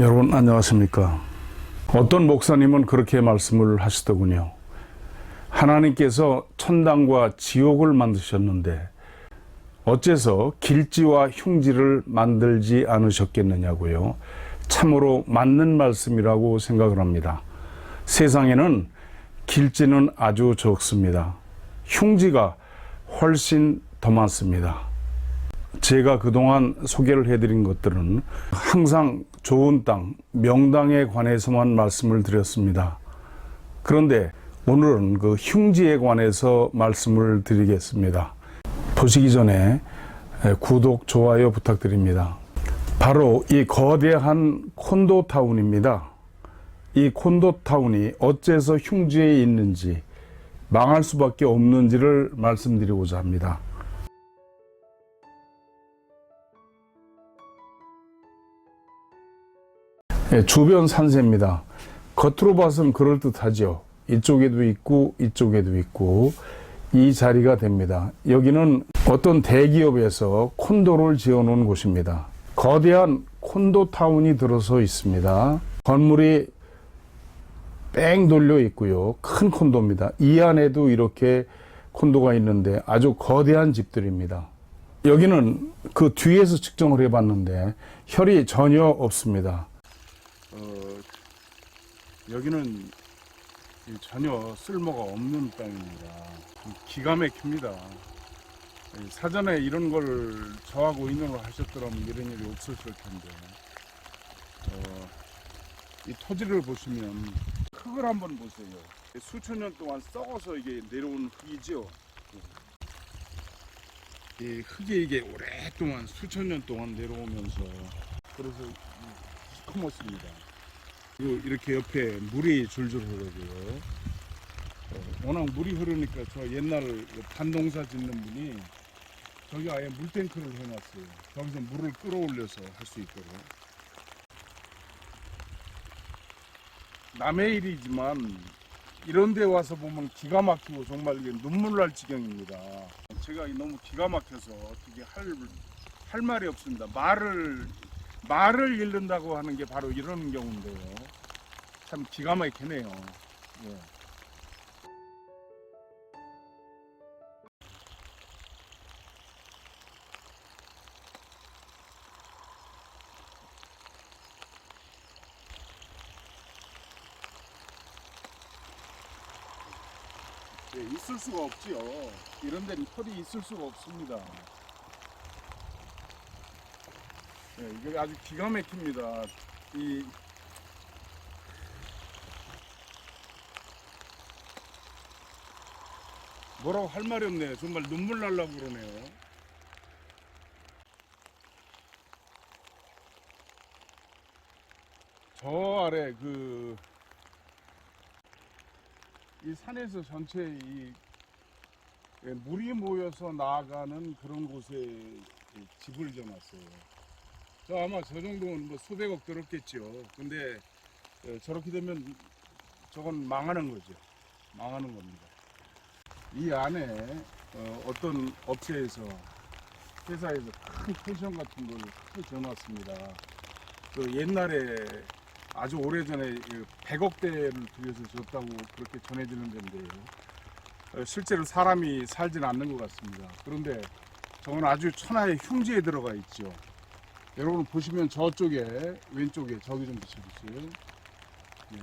여러분 안녕하십니까? 어떤 목사님은 그렇게 말씀을 하시더군요. 하나님께서 천당과 지옥을 만드셨는데 어째서 길지와 흉지를 만들지 않으셨겠느냐고요. 참으로 맞는 말씀이라고 생각을 합니다. 세상에는 길지는 아주 적습니다. 흉지가 훨씬 더 많습니다. 제가 그동안 소개를 해드린 것들은 항상 좋은 땅, 명당에 관해서만 말씀을 드렸습니다. 그런데 오늘은 그 흉지에 관해서 말씀을 드리겠습니다. 보시기 전에 구독, 좋아요 부탁드립니다. 바로 이 거대한 콘도타운입니다. 이 콘도타운이 어째서 흉지에 있는지 망할 수밖에 없는지를 말씀드리고자 합니다. 예, 주변 산세입니다. 겉으로 봐서는 그럴듯하죠. 이쪽에도 있고 이쪽에도 있고 이 자리가 됩니다. 여기는 어떤 대기업에서 콘도를 지어놓은 곳입니다. 거대한 콘도 타운이 들어서 있습니다. 건물이 뺑 돌려 있고요. 큰 콘도입니다. 이 안에도 이렇게 콘도가 있는데 아주 거대한 집들입니다. 여기는 그 뒤에서 측정을 해봤는데 혈이 전혀 없습니다. 어, 여기는 전혀 쓸모가 없는 땅입니다. 기가 막힙니다. 사전에 이런 걸 저하고 인연을 하셨더라면 이런 일이 없었을 텐데 어, 이 토지를 보시면 흙을 한번 보세요. 수천 년 동안 썩어서 이게 내려온 흙이죠. 이 흙이 이게 오랫동안 수천 년 동안 내려오면서 그래서 시커멓습니다. 그리고 이렇게 옆에 물이 줄줄 흐르고요. 어, 워낙 물이 흐르니까 저 옛날 그 반농사 짓는 분이 저기 아예 물탱크를 해놨어요. 저기서 물을 끌어올려서 할 수 있도록. 남의 일이지만 이런 데 와서 보면 기가 막히고 정말 이게 눈물 날 지경입니다. 제가 너무 기가 막혀서 어떻게 할, 할 말이 없습니다. 말을 말을 잃는다고 하는 게 바로 이런 경우인데요. 참 기가 막히네요. 예. 예, 있을 수가 없지요. 이런 데는 털이 있을 수가 없습니다. 예, 이게 아주 기가 막힙니다. 이 뭐라고 할 말이 없네요. 정말 눈물 날라고 그러네요. 저 아래 그, 이 산에서 전체 이 예, 물이 모여서 나아가는 그런 곳에 이 집을 지어놨어요. 저 아마 저 정도면 뭐 수백억 들었겠죠. 근데 예, 저렇게 되면 저건 망하는 거죠. 망하는 겁니다. 이 안에 어, 떤 업체에서 회사에서 큰 펜션 같은 걸 크게 지어놨습니다. 그 옛날에 아주 오래전에 100억대를 들여서 줬다고 그렇게 전해지는 데인데요. 어, 실제로 사람이 살지는 않는 것 같습니다. 그런데 저건 아주 천하의 흉지에 들어가 있죠. 여러분 보시면 저쪽에 왼쪽에 저기 좀 비춰주세요. 네.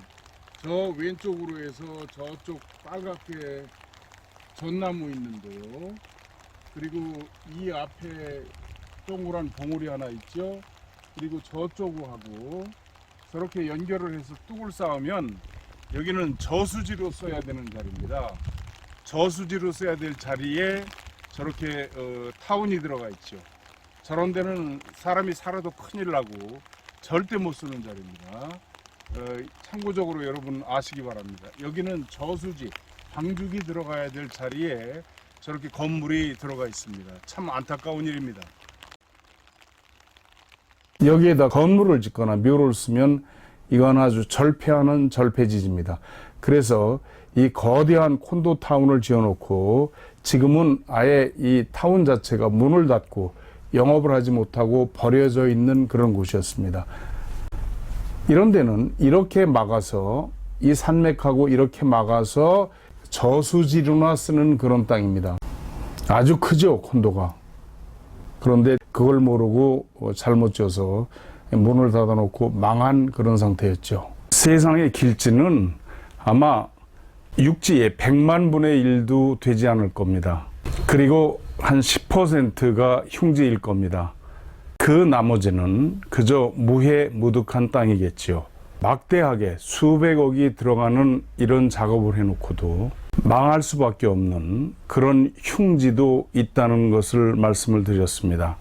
저 왼쪽으로 해서 저쪽 빨갛게 전나무 있는데요. 그리고 이 앞에 동그란 봉우리 하나 있죠. 그리고 저쪽하고 저렇게 연결을 해서 뚝을 쌓으면 여기는 저수지로 써야 되는 자리입니다. 저수지로 써야 될 자리에 저렇게 어, 타운이 들어가 있죠. 저런 데는 사람이 살아도 큰일 나고 절대 못 쓰는 자리입니다. 어, 참고적으로 여러분 아시기 바랍니다. 여기는 저수지, 방죽이 들어가야 될 자리에 저렇게 건물이 들어가 있습니다. 참 안타까운 일입니다. 여기에다 건물을 짓거나 묘를 쓰면 이건 아주 절폐하는 절폐지입니다. 그래서 이 거대한 콘도 타운을 지어놓고 지금은 아예 이 타운 자체가 문을 닫고 영업을 하지 못하고 버려져 있는 그런 곳이었습니다. 이런 데는 이렇게 막아서 이 산맥하고 이렇게 막아서 저수지로나 쓰는 그런 땅입니다. 아주 크죠, 콘도가. 그런데 그걸 모르고 어, 잘못 져서 문을 닫아놓고 망한 그런 상태였죠. 세상의 길지는 아마 육지의 100만 분의 1도 되지 않을 겁니다. 그리고 한 10%가 흉지일 겁니다. 그 나머지는 그저 무해 무득한 땅이겠지요. 막대하게 수백억이 들어가는 이런 작업을 해놓고도 망할 수밖에 없는 그런 흉지도 있다는 것을 말씀을 드렸습니다.